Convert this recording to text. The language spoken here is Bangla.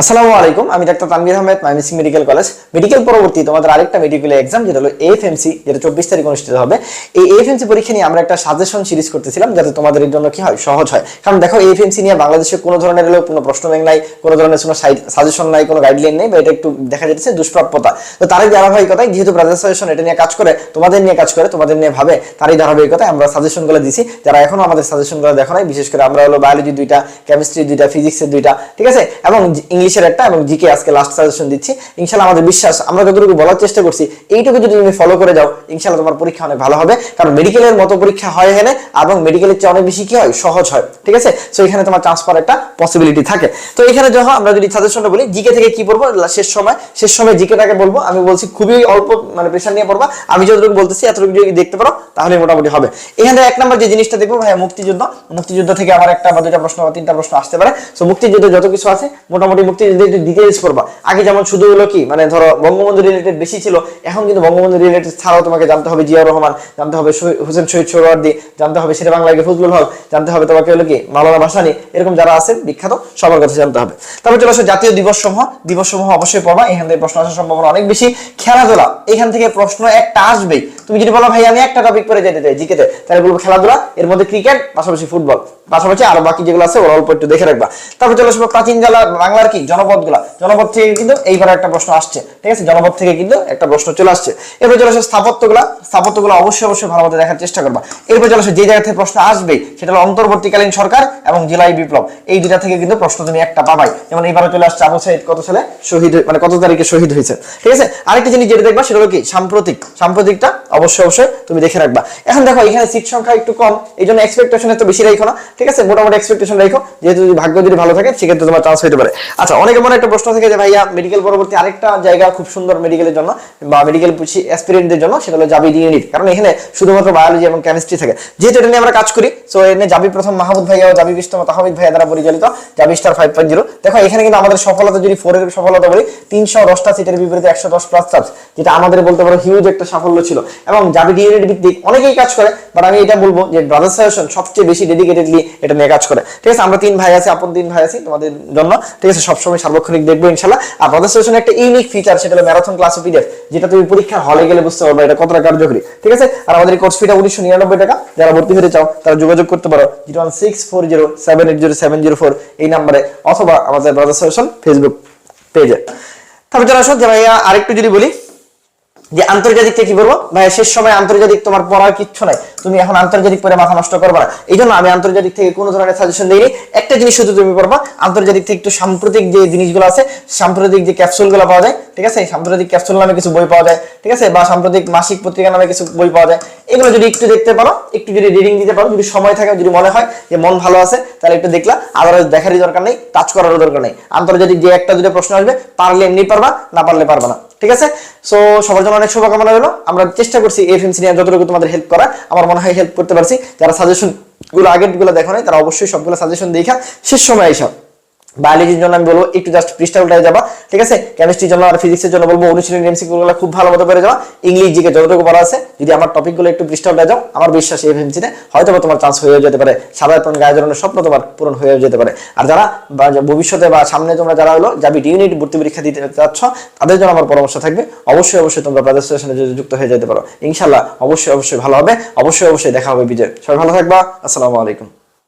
আসসালামু আলাইকুম, আমি doctor Tanvir Ahmed, Mymensingh medical college. Medical পরবর্তী তোমাদের আরেকটা মেডিকেল এক্সাম যেটা হলো এফএমসি যেটা চব্বিশ তারিখ অনুষ্ঠিত হবে। এই এফএমসি পরীক্ষা নিয়ে আমরা একটা সাজেশন সিরিজ করতেছিলাম, যাতে তোমাদের এর জন্য কি হয়, সহজ হয়। কারণ দেখো এফএমসি নিয়ে বাংলাদেশে কোনো ধরনের হলেও কোনো প্রশ্ন ব্যাংক নাই, কোনো ধরনের কোনো সাজেশন নাই, কোনো গাইডলাইন নেই, বা এটা একটু দেখা যাচ্ছে দুষ্প্রাপ্যতা। তো তারই ধারাবাহিকতায়, যেহেতু ব্রাদার সাজেশন এটা নিয়ে কাজ করে, তোমাদের নিয়ে কাজ করে, তোমাদের নিয়ে ভাবে, তারই ধারাবাহিকতায় আমরা সাজেশনগুলো দিছি। যারা এখনও আমাদের সাজেশনগুলো দেখো নাই, বিশেষ করে আমরা হলো বায়োলজি দুইটা কেমিস্ট্রি দুইটা ফিজিক্সের দুইটা, ঠিক আছে? এবং ইংলিশের একটা এবং জিকে আজকে লাস্ট সাজেশন দিচ্ছি। ইনশাল্লাহ আমাদের বিশ্বাস, আমরা যতটুকু বলার চেষ্টা করছি, এইটুকু যদি তুমি ফলো করে যাও ইনশাল্লাহ তোমার পরীক্ষা অনেক ভালো হবে। কারণ মেডিকেলের মতো পরীক্ষা হয় এখানে, এবং মেডিকেলের চেয়ে অনেক বেশি কি হয়? সহজ হয়। ঠিক আছে? সো এখানে তোমার চান্স পাওয়ার একটা পসিবিলিটি থাকে। তো এখানে যখন আমরা যদি সাজেশনটা বলি, জিকে থেকে কি পড়ব? শেষ সময়। শেষ সময় জিকেটাকে বলব। আমি বলছি খুবই অল্প মানে প্রেশার নিয়ে পড়বা। আমি যতটুকু বলতেছি, এতটুকু যদি দেখতে পারো, তাহলে মোটামুটি হবে। এখানে এক নম্বর যে জিনিসটা দেখব ভাই মুক্তিযুদ্ধ। মুক্তিযুদ্ধ থেকে আমার একটা বা দুইটা প্রশ্ন বা তিনটা প্রশ্ন আসতে পারে। সো মুক্তিযুদ্ধ যত কিছু আছে, মোটামুটি একটু ডিটেলস করবা আগে যেমন শুধু হলো কি মানে ধরো বঙ্গবন্ধু রিলেটেড বেশি ছিল, এখন কিন্তু বঙ্গবন্ধু রিলেটেড ছাড়াও তোমাকে জানতে হবে জিয়াউর রহমান, জানতে হবে হোসেন শহীদ সোহরাওয়ার্দী জানতে হবে সেটা বাংলা ফজলুল হক, জানতে হবে তোমাকে হলো কি, মাওলানা ভাসানী, এরকম যারা আছেন, বিখ্যাত, সবার কথা জানতে হবে। তারপর চলে আসো জাতীয় দিবস সমূহ দিবস সমূহ অবশ্যই পাবা এখান থেকে প্রশ্ন আসার সম্ভাবনা অনেক বেশি। খেলাধুলা, এখান থেকে প্রশ্ন একটা আসবেই। তুমি যদি বলো, ভাই, আমি একটা টপিক পরে যেতে চাই জিকেতে তাহলে বলব খেলাধুলা, এর মধ্যে ক্রিকেট পাশাপাশি ফুটবল পাশাপাশি আরও বাকি যেগুলো আছে, ওরা অল্প একটু দেখে রাখবা। তারপর চলে আসব প্রাচীন জেলা বাংলার কি? জনপদগুলা জনপদ থেকে কিন্তু এইবার একটা প্রশ্ন আসছে, ঠিক আছে? জনপদ থেকে কিন্তু একটা প্রশ্ন চলে আসছে। এরপর চলে আসে স্থাপত্যগুলা স্থাপত্যগুলো অবশ্যই অবশ্যই ভালো মতো দেখার চেষ্টা করবা। এরপর চলে আসে যে জায়গা থেকে প্রশ্ন আসবে সেটা হলো অন্তর্বর্তীকালীন সরকার এবং জেলাই বিপ্লব। এই দুটা থেকে কিন্তু প্রশ্ন তুমি একটা পাবাই। যেমন এইবারে চলে আসছে আবু সাইদ, কত সালে? শহীদ মানে কত তারিখে শহীদ হয়েছে, ঠিক আছে? আরেকটা জিনিস যেটা দেখবা, সেটা হলো কি? সাম্প্রতিক। সাম্প্রতিকটা অবশ্যই অবশ্যই তুমি দেখে রাখবা। এখন দেখো, এখানে সিট সংখ্যা একটু কম এই জন্য এক্সপেকটেশন এত বেশি রাখো না, ঠিক আছে? মোটামুটি এক্সপেকটেশন রাখো, যেহেতু যদি ভাগ্য যদি ভালো থাকে, সেক্ষেত্রে তোমার চান্স হতে পারে। আচ্ছা অনেকে মনে একটা প্রশ্ন থাকে যে, ভাইয়া মেডিকেল পরবর্তী আরেকটা জায়গা খুব সুন্দর মেডিকেলের জন্য বা মেডিকেল অ্যাসপিরেন্টদের জন্য, সেটা হলো জাবি ইউনিট কারণ এখানে শুধুমাত্র বায়োলজি এবং কেমিস্ট্রি থাকে। যেহেতু এটা নিয়ে আমরা কাজ করি সো এনে জাবি প্রথম মাহমুদ ভাইয়া ও জাবি বিস্তম তাহমিদ ভাইয়া দ্বারা পরিচালিত জাবি স্টার ফাইভ পয়েন্ট জিরো দেখো, এখানে কিন্তু আমাদের সফলতা, যদি ফোরের সফলতা বলি, তিনশো দশটা সিটের বিপরীতে একশো দশ প্লাস চার্জ যেটা আমাদের বলতে পারো হিউজ একটা সাফল্য ছিল। এবং জাবি ইউনিট ভিত্তিক অনেকেই কাজ করে বাট আমি এটা বলব যে ব্রাদার সাজেশন সবচেয়ে বেশি ডেডিকেটেডলি এটা নিয়ে কাজ করে। ঠিক আছে, আমরা তিন ভাই আছি, আপন তিন ভাই আছি তোমাদের জন্য। ঠিক আছে, সবসময় সার্বক্ষণিক দেখব ইনশাল্লাহ। আর ব্রাদার সাজেশন একটা ইউনিক ফিচার সেটা হলো ম্যারাথন ক্লাস পিডিএফ যেটা তুমি পরীক্ষার হলে গেলে বুঝতে পারবে এটা কতটা কার্যকরী। ঠিক আছে, আর আমাদের কোর্স ফিটা উনিশশো নিরানব্বই টাকা। যারা ভর্তি হতে চাও, তারা যোগাযোগ করতে পারো zero one six four zero seven eight zero seven zero four এই নাম্বারে অথবা আমাদের ব্রাদার সাজেশন ফেসবুক পেজে তারপর যারা আসো যে ভাইয়া আরেকটু যদি বলি যে আন্তর্জাতিক কি বলব? ভাই, শেষ সময় আন্তর্জাতিক তোমার পড়ার কিচ্ছু নাই। তুমি এখন আন্তর্জাতিক পরে মাথা নষ্ট করবে না। এই জন্য আমি আন্তর্জাতিক থেকে কোনো ধরনের সাজেশন দিইনি। একটা জিনিস শুধু তুমি পড়বা, আন্তর্জাতিক থেকে একটু সাম্প্রতিক যে জিনিসগুলো আছে, সাম্প্রতিক যে ক্যাপসুলগুলো পাওয়া যায় ঠিক আছে? সাম্প্রতিক ক্যাপসুল নামে কিছু বই পাওয়া যায়, ঠিক আছে? বা সাম্প্রতিক মাসিক পত্রিকা নামে কিছু বই পাওয়া যায়। এগুলো যদি একটু দেখতে পারো, একটু যদি রিডিং দিতে পারো, যদি সময় থাকে, যদি মনে হয় যে মন ভালো আছে, তাহলে একটু দেখলা। আদারওয়াইজ দেখারই দরকার নেই টাচ করারও দরকার নেই। আন্তর্জাতিক যে একটা, দুটো প্রশ্ন আসবে, পারলে এমনি পারবা, না পারলে পারবা না। ঠিক আছে? সো সবার জন্য অনেক শুভকামনা রইল। আমরা চেষ্টা করছি এফএমসি নিয়ে যতটুকু তোমাদের হেল্প করা আমার মনে হয় হেল্প করতে পারছি। যারা সাজেশনগুলো আগেরগুলো দেখো নাই, তারা অবশ্যই সবগুলো সাজেশন দেখা শেষ সময় এইসব বায়োলজির জন্য আমি বলব, একটু জাস্ট পৃষ্ঠা উল্টায় যাবা, ঠিক আছে? কেমিস্ট্রির জন্য আর ফিজিক্সের জন্য বলব, অনুশীলন এমসিকিউ গুলো খুব ভালো মতো পেরে যাওয়া ইংলিশ জিকে যতটুকু পড়া আছে, যদি আমার টপিকগুলো একটু পৃষ্ঠা উল্টায় যাও, আমার বিশ্বাস এই এফএমসিতে হয়তো তোমার চান্স হয়ে যেতে পারে। সাধারণ গায়ে জড়ানোর স্বপ্ন তোমার পূরণ হয়ে যেতে পারে। আর যারা ভবিষ্যতে বা সামনে তোমরা যারা হলো, যাবি ইউনিট ভর্তি পরীক্ষা দিতে যাচ্ছ তাদের জন্য আমার পরামর্শ থাকবে। অবশ্যই অবশ্যই তোমরা ব্রাদার স্টেশনে যুক্ত হয়ে যেতে পারো। ইনশাল্লাহ অবশ্যই অবশ্যই ভালো হবে। অবশ্যই অবশ্যই দেখা হবে বিজয়। সবাই ভালো থাকবা। আসসালামু আলাইকুম।